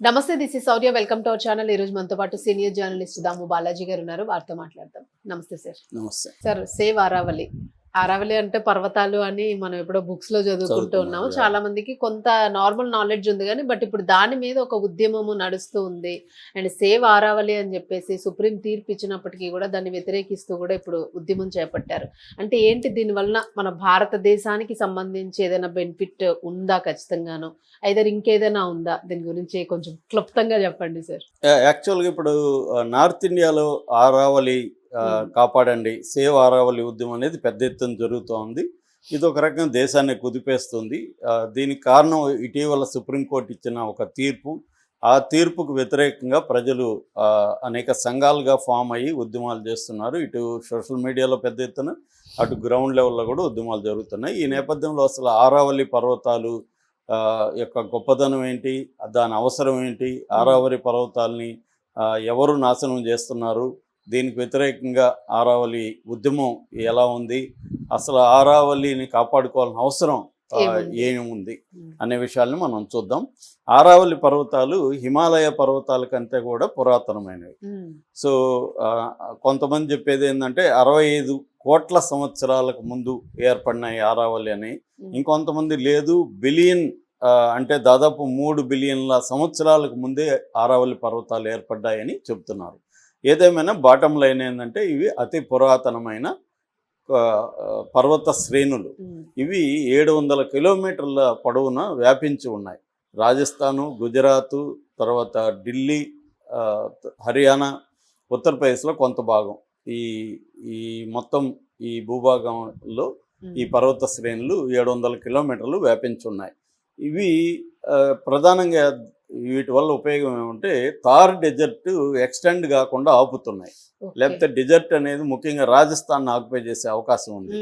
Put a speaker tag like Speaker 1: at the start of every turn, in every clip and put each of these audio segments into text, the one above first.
Speaker 1: నమస్తే this is Sourya welcome to our channel ఈ రోజు మనతో పాటు సీనియర్ జర్నలిస్ట్ దాము బాలాజీ గారు ఉన్నారు. వారితో మాట్లాడదాం. నమస్తే సార్
Speaker 2: నమస్తే.
Speaker 1: సార్ సేవ్ ఆరావళి ఆరావళి అంటే పర్వతాలు అని మనం ఎప్పుడో బుక్స్లో చదువుకుంటూ ఉన్నాము. చాలా మందికి కొంత నార్మల్ నాలెడ్జ్ ఉంది కానీ బట్ ఇప్పుడు దాని మీద ఒక ఉద్యమము నడుస్తూ ఉంది. అండ్ సేవ్ ఆరావళి అని చెప్పేసి సుప్రీం తీర్పు ఇచ్చినప్పటికీ కూడా దాన్ని వ్యతిరేకిస్తూ కూడా ఇప్పుడు ఉద్యమం చేపట్టారు. అంటే ఏంటి? దీని వలన మన భారతదేశానికి సంబంధించి ఏదైనా బెనిఫిట్ ఉందా ఖచ్చితంగాను? అయితే ఇంకేదైనా ఉందా? దీని గురించి కొంచెం క్లుప్తంగా చెప్పండి సార్
Speaker 2: యాక్చువల్గా ఇప్పుడు నార్త్ ఇండియాలో ఆరావళి ఆ,
Speaker 1: Hmm.
Speaker 2: కాపాడండి. సేవ్ ఆరావళి ఉద్యమం అనేది పెద్ద ఎత్తున జరుగుతూ ఉంది ఇది ఒక రకంగా దేశాన్ని కుదిపేస్తుంది. దీనికి కారణం ఇటీవల సుప్రీంకోర్టు ఇచ్చిన ఒక తీర్పు. ఆ తీర్పుకు వ్యతిరేకంగా ప్రజలు అనేక సంఘాలుగా ఫామ్ అయ్యి ఉద్యమాలు చేస్తున్నారు. ఇటు సోషల్ మీడియాలో పెద్ద ఎత్తున అటు గ్రౌండ్ లెవెల్లో కూడా ఉద్యమాలు జరుగుతున్నాయి. ఈ నేపథ్యంలో అసలు ఆరావళి పర్వతాలు యొక్క గొప్పదనం ఏంటి? దాని అవసరం ఏంటి? ఆరావళి పర్వతాల్ని ఎవరు నాశనం చేస్తున్నారు? దీనికి వ్యతిరేకంగా ఆరావళి ఉద్యమం ఎలా ఉంది? అసలు ఆరావళిని కాపాడుకోవాల్సిన అవసరం
Speaker 1: ఏముంది?
Speaker 2: ఏముంది అనే విషయాల్ని మనం చూద్దాం. ఆరావళి పర్వతాలు హిమాలయ పర్వతాల కంటే కూడా పురాతనమైనవి. సో కొంతమంది చెప్పేది ఏంటంటే అరవై ఐదు కోట్ల సంవత్సరాలకు ముందు ఏర్పడిన ఈ ఆరావళి అని. ఇంకొంతమంది లేదు బిలియన్ అంటే దాదాపు మూడు బిలియన్ల సంవత్సరాలకు ముందే ఆరావళి పర్వతాలు ఏర్పడ్డాయని చెప్తున్నారు. ఏదేమైనా బాటం లైన్ ఏంటంటే ఇవి అతి పురాతనమైన పర్వత శ్రేణులు. ఇవి ఏడు వందల కిలోమీటర్ల పొడవున వ్యాపించి ఉన్నాయి. రాజస్థాను గుజరాతు తర్వాత ఢిల్లీ హర్యానా ఉత్తరప్రదేశ్లో కొంత భాగం. ఈ ఈ మొత్తం ఈ భూభాగంలో. ఈ పర్వత శ్రేణులు ఏడు వందల కిలోమీటర్లు వ్యాపించి ఉన్నాయి. ఇవి ప్రధానంగా వీటి వల్ల ఉపయోగం ఏమంటే థార్ డెజర్ట్ ఎక్స్టెండ్ కాకుండా ఆపుతున్నాయి. లేకపోతే డెజర్ట్ అనేది ముఖ్యంగా రాజస్థాన్ ఆక్యుపై చేసే అవకాశం ఉంది.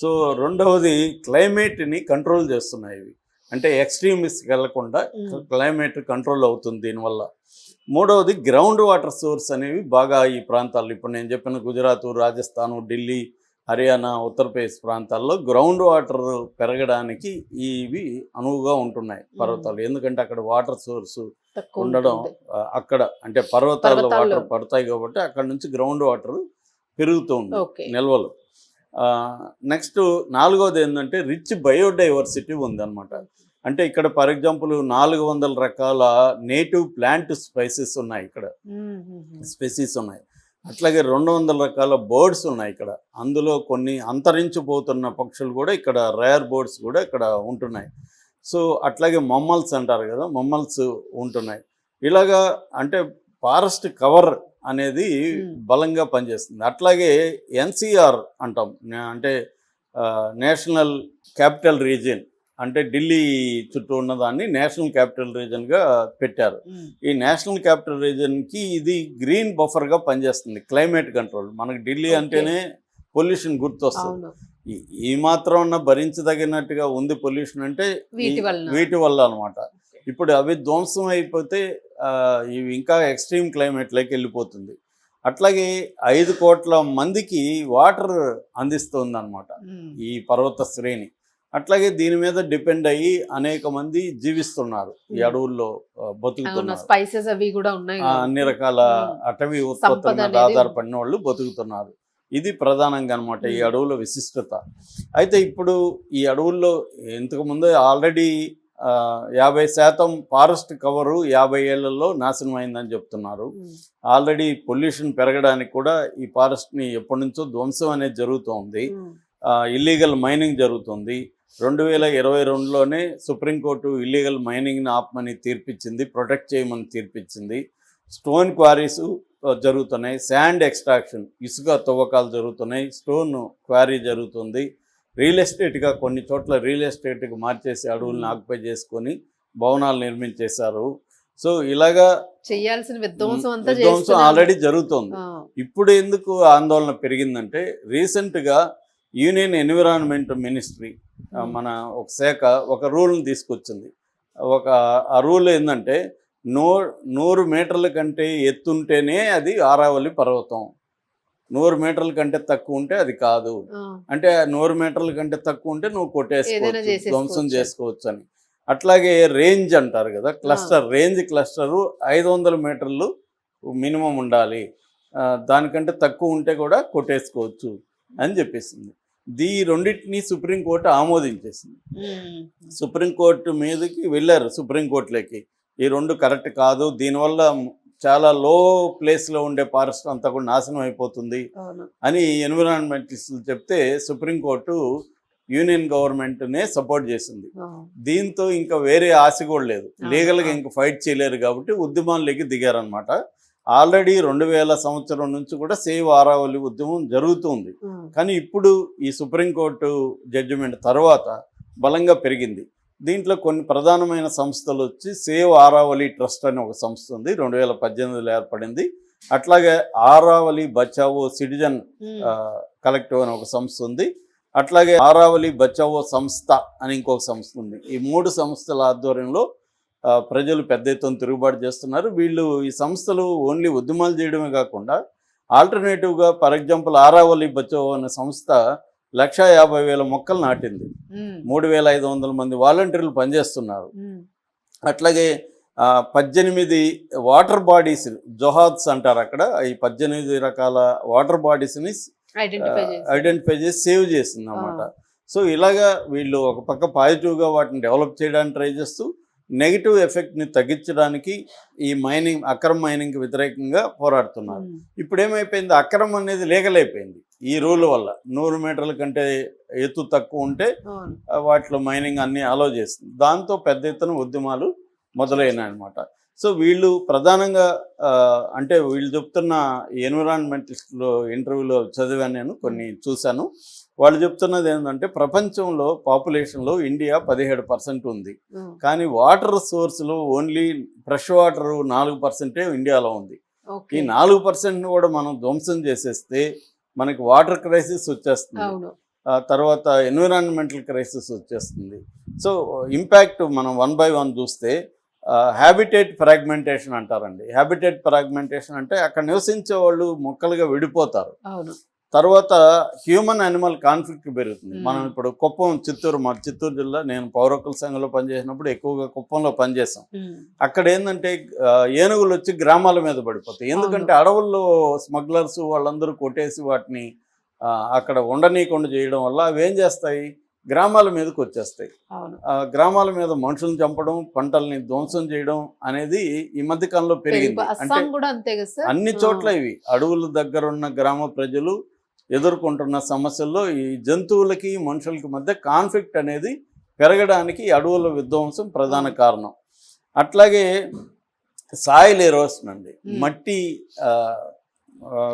Speaker 2: సో రెండవది క్లైమేట్ని కంట్రోల్ చేస్తున్నాయి ఇవి. అంటే ఎక్స్ట్రీమిస్కి
Speaker 1: వెళ్ళకుండా.
Speaker 2: క్లైమేట్ కంట్రోల్ అవుతుంది దీనివల్ల. మూడవది గ్రౌండ్ వాటర్ సోర్స్ అనేవి బాగా ఈ ప్రాంతాల్లో. ఇప్పుడు నేను చెప్పిన గుజరాత్ రాజస్థాన్ ఢిల్లీ హర్యానా ఉత్తరప్రదేశ్ ప్రాంతాల్లో గ్రౌండ్ వాటర్ పెరగడానికి ఇవి అనువుగా ఉంటున్నాయి పర్వతాలు. ఎందుకంటే అక్కడ వాటర్ సోర్స్ ఉండడం అక్కడ అంటే పర్వతాల్లో
Speaker 1: పర్వతాల్లో.
Speaker 2: వాటర్ పడతాయి కాబట్టి అక్కడ నుంచి గ్రౌండ్ వాటర్ పెరుగుతూ ఉంది
Speaker 1: ఓకే.
Speaker 2: నిల్వలు. నెక్స్ట్ నాలుగోది ఏంటంటే రిచ్ బయోడైవర్సిటీ ఉందన్నమాట. అంటే ఇక్కడ ఫర్ ఎగ్జాంపుల్ నాలుగు వందల రకాల నేటివ్ ప్లాంట్ స్పైసెస్ ఉన్నాయి ఇక్కడ. స్పెసీస్ ఉన్నాయి. అట్లాగే రెండు వందల రకాల బర్డ్స్ ఉన్నాయి ఇక్కడ. అందులో కొన్ని అంతరించిపోతున్న పక్షులు కూడా ఇక్కడ రేర్ బర్డ్స్ కూడా ఇక్కడ ఉంటున్నాయి. సో అట్లాగే మమ్మల్స్ అంటారు కదా మమ్మల్స్ ఉంటున్నాయి. ఇలాగా అంటే ఫారెస్ట్ కవర్ అనేది. బలంగా పనిచేస్తుంది. అట్లాగే ఎన్సిఆర్ అంటాం అంటే నేషనల్ క్యాపిటల్ రీజియన్. అంటే ఢిల్లీ చుట్టూ ఉన్నదాన్ని నేషనల్ క్యాపిటల్ రీజన్గా పెట్టారు. ఈ నేషనల్ క్యాపిటల్ రీజన్కి ఇది గ్రీన్ బఫర్గా పనిచేస్తుంది క్లైమేట్ కంట్రోల్. మనకు ఢిల్లీ. అంటేనే పొల్యూషన్ గుర్తొస్తుంది. ఈ- మాత్రం ఉన్న భరించదగినట్టుగా ఉంది పొల్యూషన్ అంటే
Speaker 1: వీటి
Speaker 2: వల్ల అనమాట ఇప్పుడు అవి ధ్వంసం అయిపోతే ఇవి ఇంకా ఎక్స్ట్రీమ్ క్లైమేట్లోకి వెళ్ళిపోతుంది. అట్లాగే ఐదు కోట్ల మందికి వాటర్ అందిస్తుంది అనమాట ఈ పర్వత శ్రేణి. అట్లాగే దీని మీద డిపెండ్ అయ్యి అనేక మంది జీవిస్తున్నారు. ఈ
Speaker 1: Hmm.
Speaker 2: అడవుల్లో బతుకుతున్నారు.
Speaker 1: స్పైసెస్ అవి కూడా ఉన్నాయి.
Speaker 2: అన్ని రకాల
Speaker 1: Hmm.
Speaker 2: అటవీ ఉత్పత్తుల మీద ఆధారపడిన వాళ్ళు బతుకుతున్నారు. ఇది ప్రధానంగా అనమాట ఈ
Speaker 1: Hmm.
Speaker 2: అడవుల విశిష్టత. అయితే ఇప్పుడు ఈ అడవుల్లో ఇంతకు ముందు ఆల్రెడీ యాభై శాతం ఫారెస్ట్ కవరు యాభై ఏళ్ళలో నాశనం అయిందని చెప్తున్నారు. ఆల్రెడీ పొల్యూషన్ పెరగడానికి కూడా ఈ ఫారెస్ట్ని ఎప్పటి నుంచో ధ్వంసం అనేది జరుగుతోంది. ఇల్లీగల్ మైనింగ్ జరుగుతుంది. రెండు వేల ఇరవై రెండులోనే సుప్రీంకోర్టు ఇల్లీగల్ మైనింగ్ని ఆపమని తీర్పిచ్చింది ప్రొటెక్ట్ చేయమని తీర్పిచ్చింది. స్టోన్ క్వారీస్ జరుగుతున్నాయి శాండ్ ఎక్స్ట్రాక్షన్ ఇసుక తవ్వకాలు జరుగుతున్నాయి స్టోన్ క్వారీ జరుగుతుంది. రియల్ ఎస్టేట్గా కొన్ని చోట్ల రియల్ ఎస్టేట్కి మార్చేసి అడవులను ఆక్యుపై చేసుకొని భవనాలు నిర్మించేశారు. సో ఇలాగా
Speaker 1: చెయ్యాల్సిన విధ్వంసం అంతా
Speaker 2: విధ్వంసం. ఆల్రెడీ జరుగుతోంది. ఇప్పుడు ఎందుకు ఆందోళన పెరిగిందంటే రీసెంట్గా యూనియన్ ఎన్విరాన్మెంట్ మినిస్ట్రీ మన ఒక శాఖ ఒక రూల్ని తీసుకొచ్చింది. ఒక ఆ రూల్ ఏంటంటే నూ నూరు మీటర్ల కంటే ఎత్తుంటేనే అది ఆరావళి పర్వతం. నూరు మీటర్ల కంటే తక్కువ ఉంటే అది కాదు. అంటే నూరు మీటర్ల కంటే తక్కువ ఉంటే నువ్వు కొట్టేసుకోవచ్చు. ధ్వంసం చేసుకోవచ్చు అని అట్లాగే రేంజ్ అంటారు కదా క్లస్టర్ రేంజ్ క్లస్టరు ఐదు వందల మీటర్లు మినిమం ఉండాలి. దానికంటే తక్కువ ఉంటే కూడా కొట్టేసుకోవచ్చు అని చెప్పేసింది. దీ రెండింటిని సుప్రీంకోర్టు ఆమోదించేసింది. సుప్రీంకోర్టు మీదకి వెళ్ళారు సుప్రీంకోర్టులోకి. ఈ రెండు కరెక్ట్ కాదు. దీనివల్ల చాలా లో ప్లేస్లో ఉండే ఫారెస్ట్ అంతా కూడా నాశనం అయిపోతుంది అని ఎన్విరాన్మెంటలిస్టులు చెప్తే సుప్రీంకోర్టు యూనియన్ గవర్నమెంట్నే సపోర్ట్ చేసింది. దీంతో ఇంకా వేరే ఆశ కూడా లేదు. లీగల్గా ఇంకా ఫైట్ చేయలేరు కాబట్టి ఉద్యమాల్లోకి దిగారనమాట ఆల్రెడీ రెండు వేల సంవత్సరం నుంచి కూడా సేవ్ ఆరావళి ఉద్యమం జరుగుతుంది. కానీ ఇప్పుడు ఈ సుప్రీంకోర్టు జడ్జిమెంట్ తర్వాత బలంగా పెరిగింది. దీంట్లో కొన్ని ప్రధానమైన సంస్థలు వచ్చి సేవ్ ఆరావళి ట్రస్ట్ అనే ఒక సంస్థ ఉంది. రెండు వేల పద్దెనిమిదిలో ఏర్పడింది. అట్లాగే ఆరావళి బచావో సిటిజన్. కలెక్టివ్ అని ఒక సంస్థ ఉంది. అట్లాగే ఆరావళి బచావో సంస్థ అని ఇంకొక సంస్థ ఉంది. ఈ మూడు సంస్థల ఆధ్వర్యంలో ప్రజలు పెద్ద ఎత్తున తిరుగుబాటు చేస్తున్నారు. వీళ్ళు ఈ సంస్థలు ఓన్లీ ఉద్యమాలు చేయడమే కాకుండా ఆల్టర్నేటివ్గా ఫర్ ఎగ్జాంపుల్ ఆరావళి బచావో అనే సంస్థ లక్షా యాభై వేల మొక్కలు నాటింది. మూడు వేల ఐదు వందల మంది వాలంటీర్లు పనిచేస్తున్నారు. అట్లాగే పద్దెనిమిది వాటర్ బాడీస్ జొహాద్స్ అంటారు అక్కడ. ఈ పద్దెనిమిది రకాల వాటర్ బాడీస్ని
Speaker 1: ఐడెంటిఫై చేసి.
Speaker 2: సేవ్ చేసింది అనమాట సో ఇలాగా వీళ్ళు ఒక పక్క పాజిటివ్గా వాటిని డెవలప్ చేయడానికి ట్రై చేస్తూ నెగిటివ్ ఎఫెక్ట్ని తగ్గించడానికి ఈ మైనింగ్ అక్రమ మైనింగ్కి వ్యతిరేకంగా పోరాడుతున్నారు. ఇప్పుడు ఏమైపోయింది? అక్రమం అనేది లీగల్ అయిపోయింది ఈ రూల్ వల్ల. నూరు మీటర్ల కంటే ఎత్తు తక్కువ ఉంటే వాటిలో మైనింగ్ అన్ని అలో చేస్తుంది. దాంతో పెద్ద ఎత్తున ఉద్యమాలు మొదలైనాయి అనమాట సో వీళ్ళు ప్రధానంగా అంటే వీళ్ళు చెప్తున్న ఎన్విరాన్మెంటలిస్ట్లో ఇంటర్వ్యూలో చదివాను నేను కొన్ని చూశాను. వాళ్ళు చెప్తున్నది ఏంటంటే ప్రపంచంలో పాపులేషన్లో ఇండియా పదిహేడు పర్సెంట్ ఉంది. కానీ వాటర్ సోర్స్లో ఓన్లీ ఫ్రెష్ వాటర్ నాలుగు పర్సెంటే ఇండియాలో ఉంది. ఈ నాలుగు పర్సెంట్ కూడా మనం ధ్వంసం చేసేస్తే మనకి వాటర్ క్రైసిస్ వచ్చేస్తుంది. తర్వాత ఎన్విరాన్మెంటల్ క్రైసిస్ వచ్చేస్తుంది. సో ఇంపాక్ట్ మనం వన్ బై వన్ చూస్తే హ్యాబిటేట్ ఫ్రాగ్మెంటేషన్ అంటారండి. హ్యాబిటేట్ ఫ్రాగ్మెంటేషన్ అంటే అక్కడ నివసించే వాళ్ళు మొక్కలుగా విడిపోతారు. తర్వాత హ్యూమన్ యానిమల్ కాన్ఫ్లిక్ట్ పెరుగుతుంది.
Speaker 1: Hmm.
Speaker 2: మనం ఇప్పుడు కుప్పం చిత్తూరు మా చిత్తూరు జిల్లా నేను పౌరకుల సంఘంలో పనిచేసినప్పుడు ఎక్కువగా కుప్పంలో పనిచేసాం
Speaker 1: ఉమ్.
Speaker 2: అక్కడ ఏంటంటే ఏనుగులు వచ్చి గ్రామాల మీద పడిపోతాయి. ఎందుకంటే అడవుల్లో స్మగ్లర్స్ వాళ్ళందరూ కొట్టేసి వాటిని అక్కడ ఉండనీయకుండా చేయడం వల్ల అవి ఏం చేస్తాయి? గ్రామాల మీదకి వచ్చేస్తాయి. గ్రామాల మీద మనుషులను చంపడం పంటల్ని ధ్వంసం చేయడం అనేది ఈ మధ్య కాలంలో పెరిగింది. అంటే అన్ని చోట్ల ఇవి. అడవుల దగ్గర ఉన్న గ్రామ ప్రజలు ఎదుర్కొంటున్న సమస్యల్లో ఈ జంతువులకి మనుషులకి మధ్య కాన్ఫ్లిక్ట్ అనేది పెరగడానికి అడవుల విధ్వంసం ప్రధాన కారణం. అట్లాగే సాయిల్ ఎరోషన్ అండి. మట్టి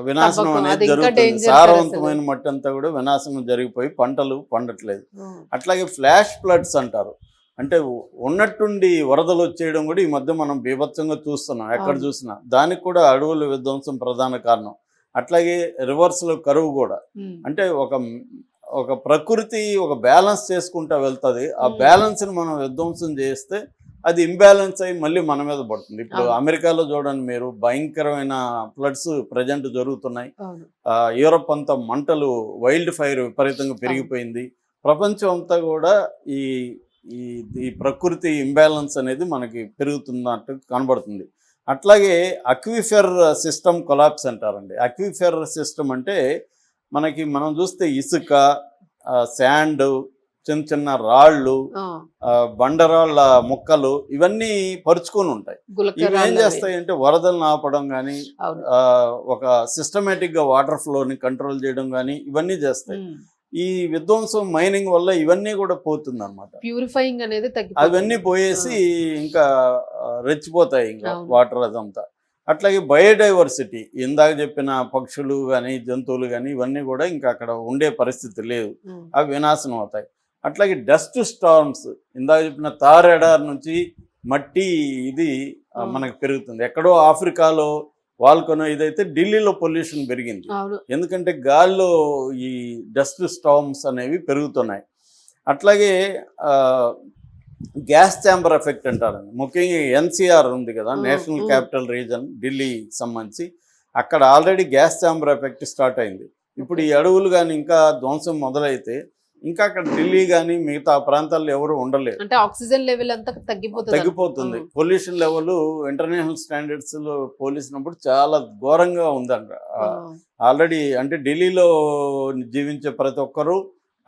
Speaker 2: వినాశనం. అనేది జరుగుతుంది. సారవంతమైన మట్టి అంతా కూడా వినాశనం జరిగిపోయి పంటలు పండట్లేదు. అట్లాగే ఫ్లాష్ ఫ్లడ్స్ అంటారు. అంటే ఉన్నట్టుండి వరదలు వచ్చేయడం కూడా ఈ మధ్య మనం బీభత్సంగా చూస్తున్నాం. ఎక్కడ. చూసినా. దానికి కూడా అడవుల విధ్వంసం ప్రధాన కారణం. అట్లాగే రివర్స్లో కరువు కూడా. అంటే ఒక ఒక ప్రకృతి ఒక బ్యాలెన్స్ చేసుకుంటా వెళ్తుంది. ఆ. బ్యాలెన్స్ని మనం విధ్వంసం చేస్తే అది ఇంబ్యాలెన్స్ అయ్యి మళ్ళీ మన మీద పడుతుంది. ఇప్పుడు. అమెరికాలో చూడండి మీరు భయంకరమైన ఫ్లడ్స్ ప్రజెంట్ జరుగుతున్నాయి. యూరప్ అంతా మంటలు వైల్డ్ ఫైర్ విపరీతంగా పెరిగిపోయింది. ప్రపంచం అంతా కూడా ఈ ఈ ప్రకృతి ఇంబ్యాలెన్స్ అనేది మనకి పెరుగుతున్నట్టు కనబడుతుంది. అట్లాగే అక్విఫెర్ సిస్టమ్ కొలాప్స్ అంటారండి. అక్విఫెర్ సిస్టమ్ అంటే మనకి మనం చూస్తే ఇసుక శాండ్ చిన్న చిన్న రాళ్ళు బండరాళ్ళ మొక్కలు ఇవన్నీ పరుచుకొని ఉంటాయి. ఇవి ఏం. చేస్తాయి అంటే వరదలను ఆపడం కానీ ఒక సిస్టమేటిక్గా వాటర్ ఫ్లోని కంట్రోల్ చేయడం కానీ ఇవన్నీ చేస్తాయి. ఈ విధ్వంసం మైనింగ్ వల్ల ఇవన్నీ కూడా పోతుంది అనమాట
Speaker 1: ప్యూరిఫైయింగ్ అనేది
Speaker 2: అవన్నీ పోయేసి ఇంకా రెచ్చిపోతాయి ఇంకా. వాటర్ అదంతా. అట్లాగే బయోడైవర్సిటీ ఇందాక చెప్పిన పక్షులు కానీ జంతువులు కానీ ఇవన్నీ కూడా ఇంకా అక్కడ ఉండే పరిస్థితి లేదు. అవి వినాశనం అవుతాయి. అట్లాగే డస్ట్ స్టార్మ్స్ ఇందాక చెప్పిన తారెడార్ నుంచి మట్టి ఇది. మనకు పెరుగుతుంది. ఎక్కడో ఆఫ్రికాలో వాల్కొనో ఇదైతే ఢిల్లీలో పొల్యూషన్ పెరిగింది. ఎందుకంటే గాల్లో ఈ డస్ట్ స్టార్మ్స్ అనేవి పెరుగుతున్నాయి. అట్లాగే గ్యాస్ ఛాంబర్ ఎఫెక్ట్ అంటారండి. ముఖ్యంగా ఎన్సీఆర్ ఉంది కదా నేషనల్. క్యాపిటల్ రీజన్ ఢిల్లీకి సంబంధించి. అక్కడ already gas chamber effect start అయింది. ఇప్పుడు ఈ అడవులు కానీ ఇంకా ధ్వంసం మొదలైతే ఇంకా అక్కడ ఢిల్లీ కానీ మిగతా ప్రాంతాల్లో ఎవరు ఉండలేరు.
Speaker 1: అంటే ఆక్సిజన్ లెవెల్ అంతా తగ్గిపోతుంది
Speaker 2: తగ్గిపోతుంది. పొల్యూషన్ లెవెల్ ఇంటర్నేషనల్ స్టాండర్డ్స్లో పోలీసినప్పుడు చాలా ఘోరంగా ఉందంట. ఆల్రెడీ అంటే ఢిల్లీలో జీవించే ప్రతి ఒక్కరూ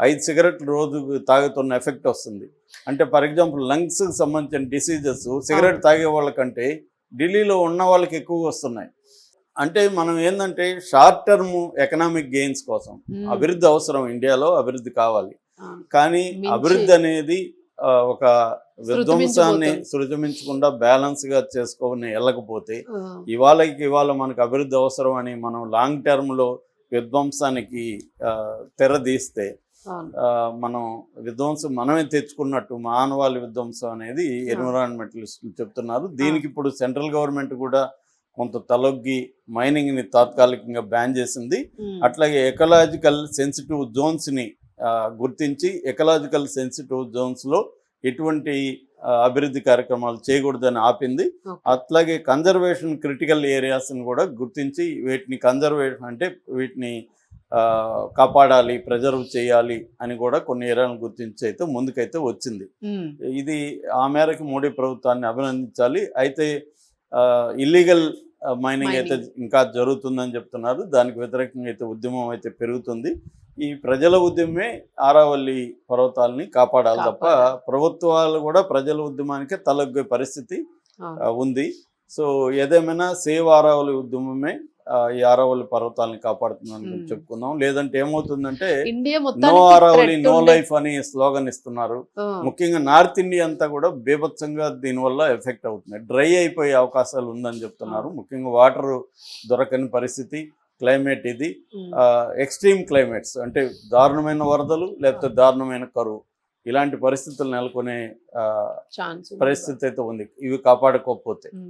Speaker 2: ఐదు సిగరెట్లు రోజు తాగుతున్న ఎఫెక్ట్ వస్తుంది. అంటే ఫర్ ఎగ్జాంపుల్ లంగ్స్ సంబంధించిన డిసీజెస్ సిగరెట్ తాగే వాళ్ళకంటే ఢిల్లీలో ఉన్న వాళ్ళకి ఎక్కువ వస్తున్నాయి. అంటే మనం ఏంటంటే షార్ట్ టర్మ్ ఎకనామిక్ గెయిన్స్ కోసం. అభివృద్ధి అవసరం ఇండియాలో అభివృద్ధి కావాలి. కానీ అభివృద్ధి అనేది ఒక విధ్వంసాన్ని. సృజమించకుండా బ్యాలెన్స్గా చేసుకొని వెళ్ళకపోతే ఇవాళకి ఇవాళ మనకు అభివృద్ధి అవసరం అని మనం లాంగ్ టర్మ్లో విధ్వంసానికి తెరదీస్తే మనం విధ్వంసం మనమే తెచ్చుకున్నట్టు మానవాళి విధ్వంసం అనేది ఎన్విరాన్మెంటలిస్టులు చెప్తున్నారు. దీనికి ఇప్పుడు సెంట్రల్ గవర్నమెంట్ కూడా కొంత తలొగ్గి మైనింగ్ని తాత్కాలికంగా బ్యాన్ చేసింది.
Speaker 1: ఉమ్,
Speaker 2: అట్లాగే ఎకలాజికల్ సెన్సిటివ్ జోన్స్ని ఆ, గుర్తించి ఎకలాజికల్ సెన్సిటివ్ జోన్స్లో ఎటువంటి అభివృద్ధి కార్యక్రమాలు చేయకూడదని ఆపింది. అట్లాగే కన్జర్వేషన్ క్రిటికల్ ఏరియాస్ని కూడా గుర్తించి వీటిని కన్జర్వేషన్ అంటే వీటిని కాపాడాలి ప్రిజర్వ్ చేయాలి అని కూడా కొన్ని ఏరియాలను గుర్తించి అయితే ముందుకైతే వచ్చింది.
Speaker 1: ఉమ్,
Speaker 2: ఇది ఆ మేరకు మోడీ ప్రభుత్వాన్ని అభినందించాలి. అయితే ఇల్లీగల్ మైనింగ్ అయితే ఇంకా జరుగుతుందని చెప్తున్నారు. దానికి వ్యతిరేకంగా అయితే ఉద్యమం అయితే పెరుగుతుంది. ఈ ప్రజల ఉద్యమమే ఆరావల్లి పర్వతాలని కాపాడాలి తప్ప. ప్రభుత్వాలు కూడా ప్రజల ఉద్యమానికే తలొగ్గే పరిస్థితి ఉంది. సో ఏదేమైనా సేవ్ ఆరావళి ఉద్యమమే ఈ ఆరావళి పర్వతాలని కాపాడుతుందని. చెప్పుకుందాం. లేదంటే ఏమవుతుందంటే నో ఆరావళి నో లైఫ్ అని స్లోగన్ ఇస్తున్నారు. ముఖ్యంగా నార్త్ ఇండియా అంతా కూడా బీభత్సంగా దీనివల్ల ఎఫెక్ట్ అవుతుంది డ్రై అయిపోయే అవకాశాలు ఉందని చెప్తున్నారు. ముఖ్యంగా వాటర్ దొరకని పరిస్థితి క్లైమేట్ ఇది. ఎక్స్ట్రీమ్ క్లైమేట్స్ అంటే దారుణమైన వరదలు లేకపోతే దారుణమైన కరువు. ఇలాంటి పరిస్థితులు నెలకొనే. పరిస్థితి అయితే ఉంది. ఇవి కాపాడుకోకపోతే.
Speaker 1: ఉమ్,